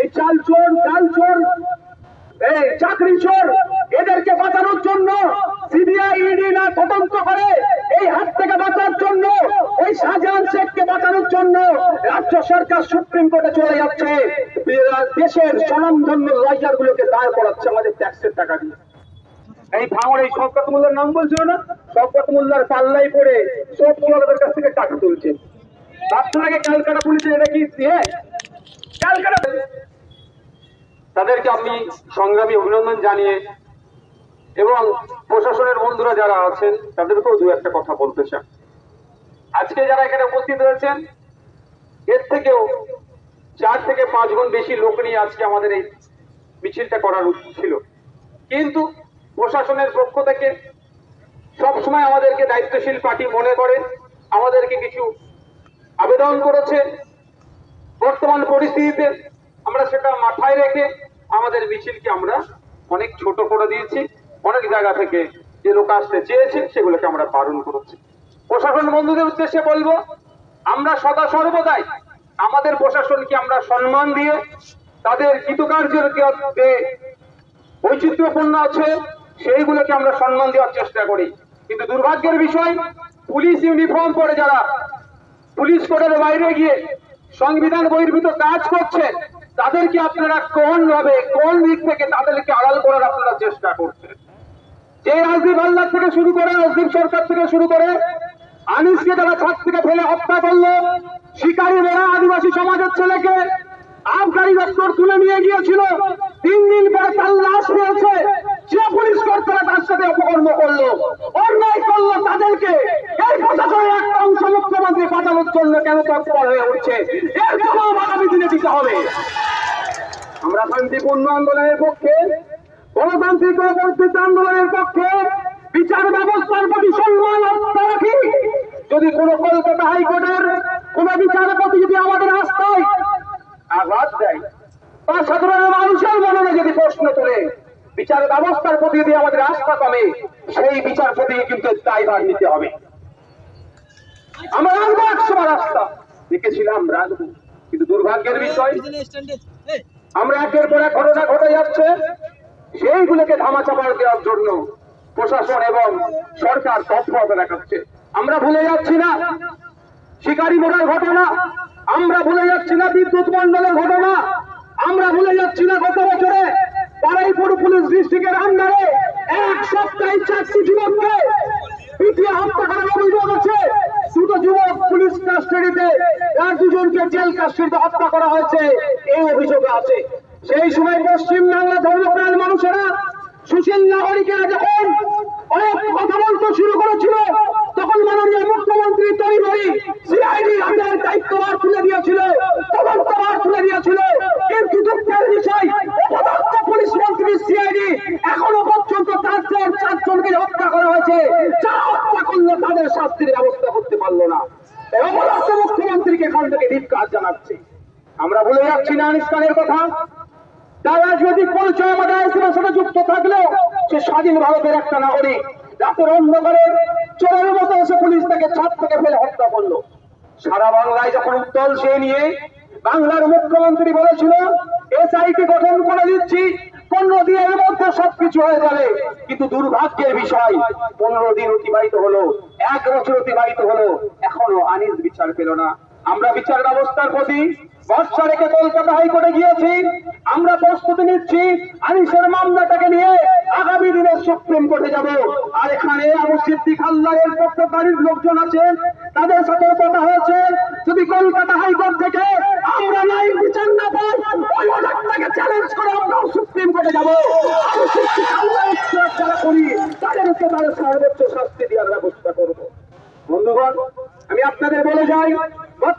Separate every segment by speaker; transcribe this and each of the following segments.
Speaker 1: এই চাল চোর, ডাল চোর, এই চাকরি চোর, এদেরকে বাঁচানোর জন্য সিবিআই ইডি না তদন্ত করে, এই হাত থেকে বাঁচার জন্য ওই শাহজাহান শেখকে বাঁচানোর জন্য রাজ্য সরকার সুপ্রিম কোর্টে চলে যাচ্ছে। দেশের স্বনামধন্য লয়ার গুলোকে দাঁড় করাচ্ছে, আমাদের ট্যাক্সের টাকা দিয়ে। এই ভাঙড় এই শওকত মোল্লার নাম বলছিল না? শওকত মোল্লার পাল্লাই পড়ে সব চোরাদের কাছ থেকে টাকা তুলছে। তার আগে ক্যালকাটা পুলিশের এটা কি? হ্যাঁ ক্যালকাটা
Speaker 2: তাদেরকে আমি সংগ্রামী অভিনন্দন জানিয়ে এবং প্রশাসনের বন্ধুরা যারা আছেন, তাদেরকেও দু একটা কথা বলতে চান আজকে যারা এখানে উপস্থিত রয়েছেন এর থেকেও চার থেকে পাঁচ গুণ বেশি লোক নিয়ে আজকে আমাদের এই মিছিলটা করার ছিল। কিন্তু প্রশাসনের পক্ষ থেকে সবসময় আমাদেরকে দায়িত্বশীল পার্টি মনে করে, আমাদেরকে কিছু আবেদন করেছে। বর্তমান পরিস্থিতিতে আমরা সেটা মাথায় রেখে আমাদের মিছিলকে আমরা অনেক ছোট করে দিয়েছি, অনেক জায়গা থেকে যে লোক আসতে চেয়েছে সেগুলোকে আমরা বারণ করেছি। প্রশাসন বন্ধুদের উদ্দেশ্যে বলব, আমরা সদা সর্বদাই আমাদের প্রশাসনকে আমরা সম্মান দিয়ে তাদের কৃতকার্যের যে বৈচিত্র্যপূর্ণ আছে, সেইগুলোকে আমরা সম্মান দেওয়ার চেষ্টা করি। কিন্তু দুর্ভাগ্যের বিষয়, পুলিশ ইউনিফর্ম পরে যারা পুলিশ কোর্টের বাইরে গিয়ে সংবিধান বহির্ভূত কাজ করছে তাদেরকে আপনারা কোন ভাবে, কোন দিক থেকে তাদেরকে আড়াল করার আপনারা চেষ্টা করছেন? যে রাজদীপ হালদার থেকে শুরু করে, রাজদীপ সরকার থেকে শুরু করে, আনিসকে যারা ছাদ থেকে ফেলে হত্যা করল, শিকারী বেড়া আদিবাসী সমাজের ছেলেকে আবগারি দপ্তর তুলে নিয়ে গিয়েছিল। তিন দিন পরে তার লাশ পেয়েছে। যে পুলিশ কর্তারা তার সাথে অপকর্ম করল, অন্যায় করল তাদেরকে। এই প্রশাসনের একটা অংশ মুখ্যমন্ত্রী পাঠানোর জন্য কেন তৎপর হয়ে উঠছে এর জবাব আগামী দিনে দিতে হবে আমরা শান্তিপূর্ণ আন্দোলনের পক্ষে, গণতান্ত্রিক বৈদ্যুতিক আন্দোলনের পক্ষে বিচার ব্যবস্থার প্রতি সম্মান রাখি। যদি কোন কলকাতা হাইকোর্টের কোন বিচারপতি যদি আমাদের যদি প্রশ্ন তোলে, বিচার ব্যবস্থার প্রতি যদি আমাদের আস্থা কমে, সেই বিচারপতি কিন্তু দায়ভার নিতে হবে। আমরা একশো রাস্তা লিখেছিলাম রাখব কিন্তু দুর্ভাগ্যের বিষয় আমরা একের পর এক ঘটনা ঘটে যাচ্ছে। সেইগুলোকে ধামাচাপা দেওয়ার জন্য প্রশাসন এবং সরকার তৎপরতা দেখাচ্ছে। আমরা ভুলে যাচ্ছি না। শিকারী মোড়ার ঘটনা, আমরা ভুলে যাচ্ছি না বিদ্যুৎ মন্ডলের ঘটনা, আমরা ভুলে যাচ্ছি না গত বছরে বারাইপুর পুলিশ ডিস্ট্রিক্টের আন্ডারে এক সপ্তাহে চারটি যুবককে পিটিয়ে হত্যা করার অভিযোগ আছে। দুটো যুবক কাস্টাডিতে আর দুজনকে জেল কাস্টাডিতে হত্যা করা হয়েছে, এই অভিযোগ আছে। সেই সময় পশ্চিম বাংলা ধর্মপ্রাণ মানুষেরা সুশীল নাগরিকেরা যখন অনেক কথা বলতে শুরু করেছিল, তখন মাননীয় মুখ্যমন্ত্রী তৈরি সিআইডি হাতের দায়িত্বভার তুলে দিয়েছিল তদন্তভার তুলে দিয়েছিল। কিন্তু দুঃখের বিষয় অপদার্থ পুলিশ মন্ত্রী সিআইডি এখনও পর্যন্ত তার চার চারজনকে হত্যা করা হয়েছে যারা হত্যা করল তাদের শাস্তির ব্যবস্থা করতে পারল না এই অপদার্থ মুখ্যমন্ত্রীকে এখান থেকে ধিক্কার জানাচ্ছি আমরা বলে যাচ্ছি না আনিস কথা। তার রাজনৈতিক পরিচয় আমাদের আইসিনের সাথে যুক্ত থাকলেও সে স্বাধীন ভারতের একটা নাগরিক। রাতের অন্ধকারে চোরের মতো এসে পুলিশ তাকে ছাদ থেকে ফেলে হত্যা করল। সারা বাংলায় যখন উত্তল সে নিয়ে বাংলার মুখ্যমন্ত্রী বলেছিল, এসআইটি গঠন করে দিচ্ছি, পনেরো দিনের মধ্যে সবকিছু হয়ে যাবে। কিন্তু দুর্ভাগ্যের বিষয়, পনেরো দিন অতিবাহিত হলো, এক বছর অতিবাহিত হলো, এখনও আনিস বিচার পেল না। আমরা বিচার ব্যবস্থার প্রতি রেখে কলকাতা হাইকোর্টে গিয়েছি, আমরা প্রস্তুতি নিচ্ছি আনিসের মামলাটাকে নিয়ে আগামী দিনে সুপ্রিম কোর্টে যাব। আর এখানে আবু সিদ্দিক লোকজন আছেন তাদের সাথে কথা হয়েছে, যদি কলকাতা হাইকোর্ট থেকে আমরা বিচার না পাই, ওই চ্যালেঞ্জ করে আমরাও সুপ্রিম কোর্টে যাব। আবু সিদ্দিক যারা করি তাদেরকে তাদের সর্বোচ্চ শাস্তি দেওয়ার ব্যবস্থা করব। বন্ধুগণ, আমি আপনাদের বলে যাই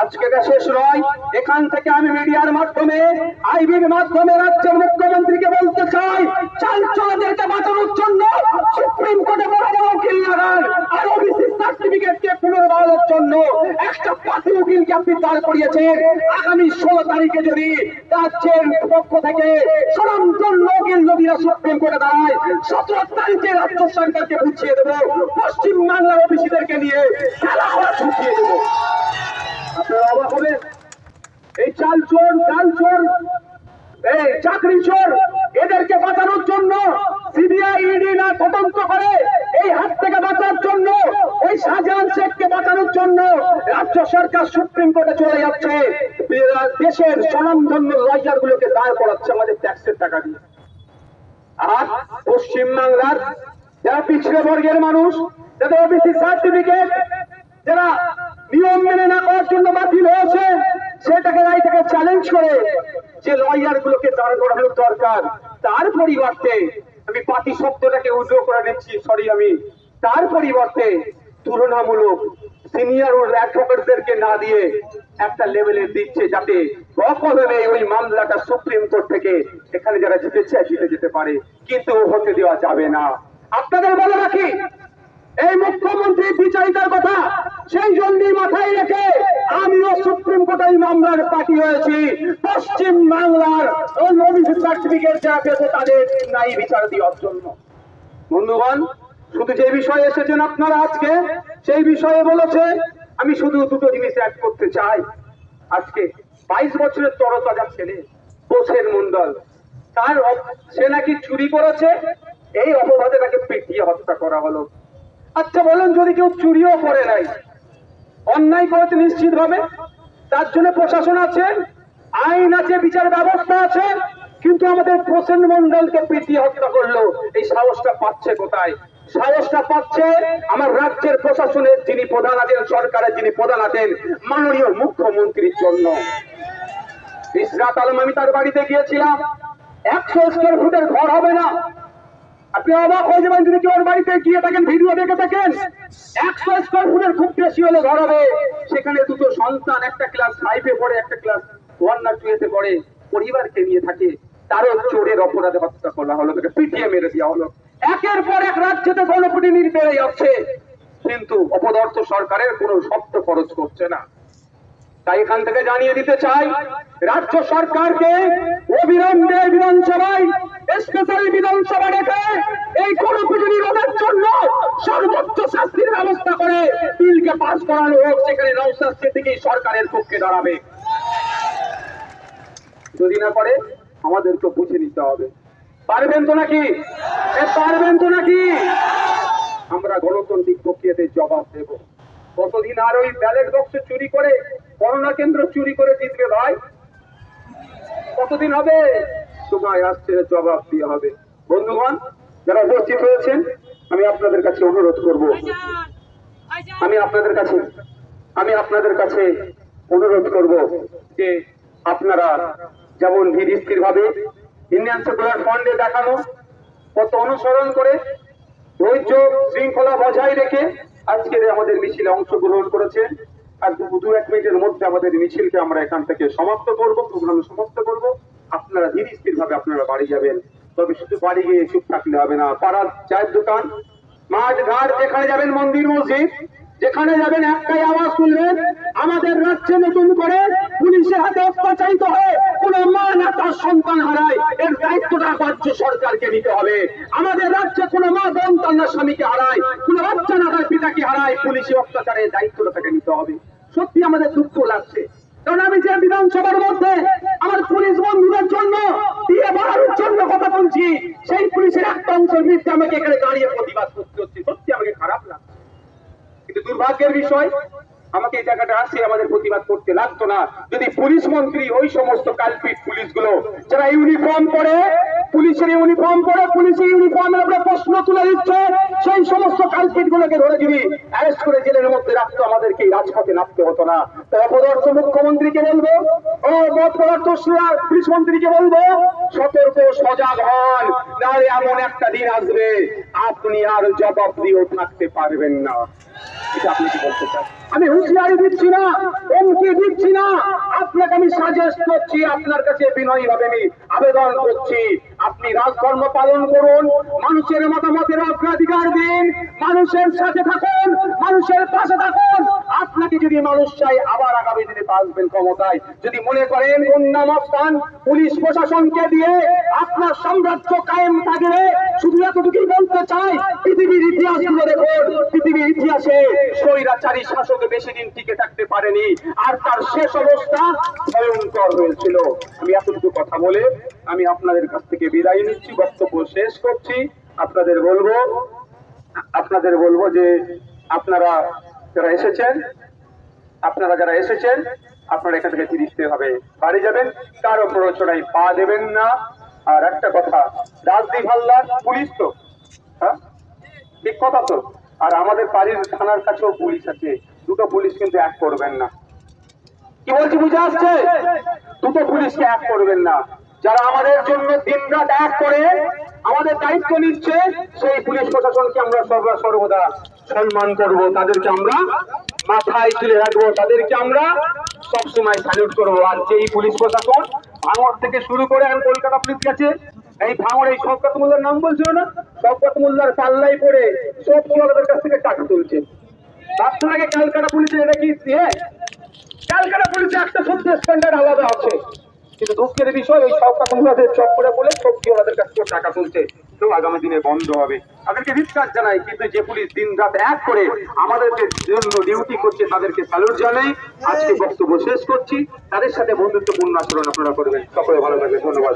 Speaker 1: আজকে শেষ নয় এখান থেকে আমি মিডিয়ার মাধ্যমে, আইবির মাধ্যমে রাজ্যের মুখ্যমন্ত্রীকে বলতে চাই, চাল চলাদেরকে বাঁচানোর জন্য সুপ্রিম কোর্টে বড় উকিল লাগান আর ওবিসি সার্টিফিকেটকে জন্য একটা উকিলকে আপনি দাঁড় করিয়েছেন। আগামী ষোলো তারিখে যদি রাজ্যের পক্ষ থেকে স্বনামধন্য উকিল নদীরা সুপ্রিম কোর্টে দাঁড়ায়, সতেরো তারিখে রাজ্য সরকারকে বুঝিয়ে দেবো পশ্চিম বাংলার ওবিসিদেরকে নিয়ে খেলা ছুটিয়ে দেবো। আপনারা অবাক হবেন। এই চাল চোর, ডাল চোর চাকরি চোর, এদেরকে বাঁচানোর জন্য সিবিআই ইডি না তদন্ত করে, এই হাত থেকে বাঁচার জন্য ওই শাহজাহান শেখকে বাঁচানোর জন্য রাজ্য সরকার সুপ্রিম কোর্টে চলে যাচ্ছে। দেশের স্বনামধন্য লয়ার গুলোকে দাঁড় করাচ্ছে, আমাদের ট্যাক্সের টাকা দিয়ে। আর পশ্চিম বাংলার যারা পিছিয়ে বর্গের মানুষ, যাদের ওবিসি সার্টিফিকেট যারা নিয়ম মেনে না করার জন্য বাতিল হয়েছে, সেটাকে রায়টাকে চ্যালেঞ্জ করে যে লয়ার গুলোকে দাঁড় করানোর দরকার। তার পরিবর্তে আমি পাতি শব্দটাকে উল্লেখ করে নিচ্ছি সরি আমি। তার পরিবর্তে তুলনামূলক সিনিয়র অ্যাডভোকেটদেরকে না দিয়ে একটা লেভেলে দিচ্ছে যাতে অকলমে ওই মামলাটা সুপ্রিম কোর্ট থেকে এখানে যারা জিতে চায় জিতে যেতে পারে। কিন্তু হতে দেওয়া যাবে না। আপনাদের বলে রাখি এই মুখ্যমন্ত্রী বিচারিতার কথা সেই জন্যই মাথায় রেখে আমিও সুপ্রিম কোর্টে এই মামলার পার্টি হয়েছি। পশ্চিম বাংলার সার্টিফিকেট যারা পেয়েছে তাদের নাই বিচার দেওয়ার জন্য বন্ধুগণ, শুধু যে বিষয়ে এসেছেন আপনারা আজকে, সেই বিষয়ে বলেছে, আমি শুধু দুটো জিনিস অ্যাড করতে চাই। আজকে বাইশ বছরের তরতাজা ছেলে, বোসের মন্ডল তার সে নাকি চুরি করেছে? এই অপবাদে তাকে পিটিয়ে হত্যা করা হলো। আচ্ছা বলেন, যদি কেউ চুরিও করে নাই, অন্যায় করেছে নিশ্চিত ভাবে তার জন্য প্রশাসন আছে, আইন আছে, বিচার ব্যবস্থা আছে, কিন্তু আমাদের প্রসেন মন্ডলকে পিটিয়ে হত্যা করল। এই সাহসটা পাচ্ছে কোথায়? সাহসটা পাচ্ছে আমার রাজ্যের প্রশাসনের যিনি প্রধান আছেন, সরকারের যিনি প্রধান আছেন, মাননীয় মুখ্যমন্ত্রীর জন্য। ইসরাত আলম, আমি তার বাড়িতে গিয়েছিলাম। একশো স্কোয়ার ফুটের ঘর হবে না। আপনি অবাক হয়ে যাবেন যদি কেউ বাড়িতে গিয়ে থাকেন ভিডিও দেখে থাকেন একশো স্কোয়ার ফুটের খুব বেশি হলে ঘর হবে। সেখানে দুটো সন্তান, একটা ক্লাস ফাইভে পড়ে, একটা ক্লাস ওয়ান না টুয়েতে পড়ে। পরিবারকে নিয়ে থাকে। তারও চোরের অপরাধে হত্যা করা হলো, তাকে পিটিয়ে মেরে দেওয়া হলো। একের পর এক রাজ্যতে গণপিটিনির বেড়ে যাচ্ছে কিন্তু অপদার্থ সরকারের কোনো শব্দ খরচ করছে না। তাই এখান থেকে জানিয়ে দিতে চাই, রাজ্য সরকারকে অবিলম্বে বিধানসভায় স্পেশাল বিধানসভা ডেকে এই গণপিটুনি রোধের জন্য সর্বোচ্চ শাস্তির ব্যবস্থা করে বিলকে পাস করানো হোক সেখানে নৌসাদ সিদ্দিকী সরকারের পক্ষে দাঁড়াবে। যদি না পারে, আমাদেরকে বুঝে নিতে হবে। পারবেন তো নাকি? পারবেন তো নাকি? আমরা গণতান্ত্রিক প্রক্রিয়াতে জবাব দেব। কতদিন আর ওই ব্যালেট বক্স চুরি করে, করোনা কেন্দ্র চুরি করে জিতবে ভাই? কতদিন হবে? সময় আসছে, জবাব দিয়ে হবে। বন্ধুগণ, যারা উপস্থিত হয়েছেন, আমি আপনাদের কাছে অনুরোধ করব। আমি আপনাদের কাছে, আমি আপনাদের কাছে অনুরোধ করব যে আপনারা যেমন ধীর স্থির ভাবে ইন্ডিয়ান সেকুলার ফান্ডে দেখানো, কত অনুসরণ করে ধৈর্য শৃঙ্খলা বজায় রেখে আজকের আমাদের মিছিলে অংশগ্রহণ করেছেন আর দু এক মিনিটের মধ্যে আমাদের মিছিলকে আমরা এখান থেকে সমাপ্ত করব, প্রোগ্রাম সমাপ্ত করব। আপনারা ধীর স্থির ভাবে আপনারা বাড়ি যাবেন। তবে শুধু বাড়ি গিয়ে চুপ থাকলে হবে না, পাড়ার চায়ের দোকান, মাঠ, ঘাট, যেখানে যাবেন মন্দির, মসজিদ যেখানে যাবেন একটাই আওয়াজ তুলবেন, আমাদের রাজ্যে নতুন করে পুলিশের হাতে অত্যাচারিত হয়ে কোন মা না তার সন্তান হারায়, এর দায়িত্বটা রাজ্য সরকারকে নিতে হবে। আমাদের রাজ্যে কোন মা বোন না স্বামীকে হারায়, কোন বাচ্চা না তার পিতাকে হারায় পুলিশি অত্যাচারের দায়িত্বটা তাকে নিতে হবে। সত্যি আমাদের দুঃখ লাগছে। কারণ আমি যে বিধানসভার মধ্যে আমার পুলিশ বন্ধুদের জন্য দিয়ে বাড়ানোর জন্য কথা বলছি, সেই পুলিশের একটা অংশের বিরুদ্ধে আমাকে এখানে দাঁড়িয়ে প্রতিবাদ করতে হচ্ছে সত্যি আমাকে খারাপ লাগছে কিন্তু দুর্ভাগ্যের বিষয়, আমাকে এই জায়গাটা আসে, আমাদের প্রতিবাদ করতে লাগতো না। যদি পুলিশ মন্ত্রী ওই সমস্ত কালপিট পুলিশগুলো, যারা ইউনিফর্ম পরে, পুলিশের ইউনিফর্ম পরে, পুলিশের ইউনিফর্মের উপরে প্রশ্ন তুলে দিচ্ছে, সেই সমস্ত কালপিট গুলোকে ধরে যদি অ্যারেস্ট করে জেলের মধ্যে রাখতো, আমাদেরকে এই রাজপথে নামতে হতো না। তাই অপদার্থ মুখ্যমন্ত্রীকে বলব ও অপদার্থ পুলিশ মন্ত্রীকে বলব, সতর্ক সজাগ হন, নাহলে এমন একটা দিন আসবে, আপনি আর জবাব দিয়েও থাকতে পারবেন না। আমি হুঁশিয়ারি দিচ্ছি না দিচ্ছি না। আপনাকে আমি সাজেস্ট করছি, আপনার কাছে বিনয়ী ভাবে আমি আবেদন করছি। আপনি রাজধর্ম পালন করুন, মানুষের মতামতের অগ্রাধিকার দিন, মানুষের সাথে থাকুন, মানুষের পাশে থাকুন। আপনাকে যদি মানুষ চাই আবার আগামী দিনে আসবেন ক্ষমতায়। যদি মনে করেন গুন্ডাম অবস্থান পুলিশ প্রশাসনকে দিয়ে আপনার সাম্রাজ্য কায়েম থাকবে, শুধু এতটুকুই বলতে চাই ইতিহাসগুলো দেখুন পৃথিবীর ইতিহাসে স্বৈরাচারী শাসক বেশি দিন টিকে থাকতে পারেনি, আর তার শেষ অবস্থা ভয়ঙ্কর হয়েছিল। আমি এতটুকু কথা বলে আমি আপনাদের কাছ থেকে বিদায় নিচ্ছি, বক্তব্য শেষ করছি। আপনাদের বলব আপনাদের বলব যে আপনারা যারা এসেছেন, আপনারা যারা এসেছেন, আপনারা এখান থেকে ফিরিতে হবে। বাড়ি যাবেন, কারও প্ররোচনায় পা দেবেন না। আর একটা কথা, রাজদীপ হাল্লার পুলিশ তো হ্যাঁ? ঠিক কথা তো। আর আমাদের বাড়ির থানার কাছেও পুলিশ আছে। দুটো পুলিশ কিন্তু এক করবেন না। কি বলছি, বুঝে আসছে? দুটো পুলিশকে এক করবেন না। যারা আমাদের জন্য দিন রাত এক করে আমাদের দায়িত্ব নিচ্ছে, সেই পুলিশ প্রশাসনকে আমরা সর্বদা সর্বদা সম্মান করব। তাদেরকে আমরা মাথায় তুলে রাখব। তাদেরকে আমরা সবসময় স্যালুট করব। আর যেই পুলিশ প্রশাসন ভাঙর থেকে শুরু করে এখন কলকাতা পুলিশ গেছে এই ভাঙর এই শওকত মোল্লার নাম বলছিল না? শওকত মোল্লার পাল্লাই পড়ে সব ওদের কাছ থেকে টাকা তুলছে। ভাবছেন আগে ক্যালকাটা পুলিশের এটা কি ইয়ে? ক্যালকাটা পুলিশে একটা সত্যি স্ট্যান্ডার্ড আলাদা আছে। কিন্তু দুঃখের বিষয় ওই সব কাকুমাদের চক্করে বলে সত্যি ওনাদের কাছ থেকে টাকা তুলছে। তো আগামী দিনে বন্ধ হবে। তাদেরকে ধিক্কার জানাই, কিন্তু যে পুলিশ দিন রাত এক করে আমাদেরকে জন্য ডিউটি করছে, তাদেরকে স্যালুট জানাই। আজকে বক্তব্য শেষ করছি। তাদের সাথে বন্ধুত্বপূর্ণ আচরণ আপনারা করবেন। সকলে ভালো থাকবে ধন্যবাদ।